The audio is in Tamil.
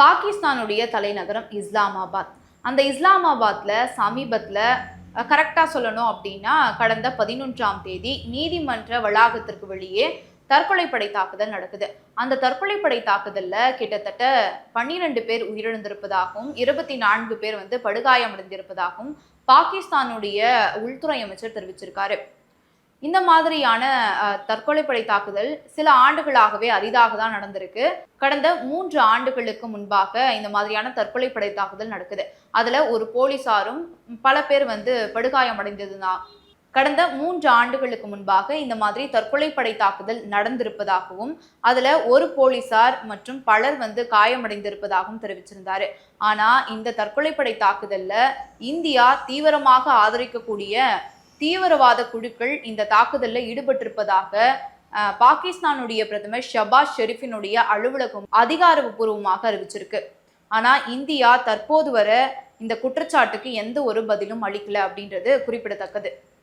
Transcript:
பாகிஸ்தானுடைய தலைநகரம் இஸ்லாமாபாத். அந்த இஸ்லாமாபாத்தில் சமீபத்தில் கரெக்டாக சொல்லணும் அப்படின்னா கடந்த பதினொன்றாம் தேதி நீதிமன்ற வளாகத்திற்கு வெளியே தற்கொலைப்படை தாக்குதல் நடக்குது. அந்த தற்கொலைப்படை தாக்குதலில் கிட்டத்தட்ட பன்னிரெண்டு பேர் உயிரிழந்திருப்பதாகவும் இருபத்தி நான்கு பேர் வந்து படுகாயமடைந்திருப்பதாகவும் பாகிஸ்தானுடைய உள்துறை அமைச்சர் தெரிவிச்சிருக்காரு. இந்த மாதிரியான தற்கொலைப்படை தாக்குதல் சில ஆண்டுகளாகவே அரிதாக தான் நடந்திருக்கு. கடந்த மூன்று ஆண்டுகளுக்கு முன்பாக இந்த மாதிரியான தற்கொலைப்படை தாக்குதல் நடக்குது. அதில் ஒரு போலீசாரும் பல பேர் வந்து படுகாயமடைந்ததுதான் கடந்த மூன்று ஆண்டுகளுக்கு முன்பாக இந்த மாதிரி தற்கொலைப்படை தாக்குதல் நடந்திருப்பதாகவும் அதில் ஒரு போலீசார் மற்றும் பலர் வந்து காயமடைந்திருப்பதாகவும் தெரிவிச்சிருந்தார். ஆனால் இந்த தற்கொலைப்படை தாக்குதலில் இந்தியா தீவிரமாக ஆதரிக்கக்கூடிய தீவிரவாத குழுக்கள் இந்த தாக்குதலில் ஈடுபட்டிருப்பதாக பாகிஸ்தானுடைய பிரதமர் ஷபாஸ் ஷெரீஃபினுடைய அலுவலகம் அதிகாரப்பூர்வமாக அறிவிச்சிருக்கு. ஆனால் இந்தியா தற்போது வரை இந்த குற்றச்சாட்டுக்கு எந்த ஒரு பதிலும் அளிக்கல அப்படின்றது குறிப்பிடத்தக்கது.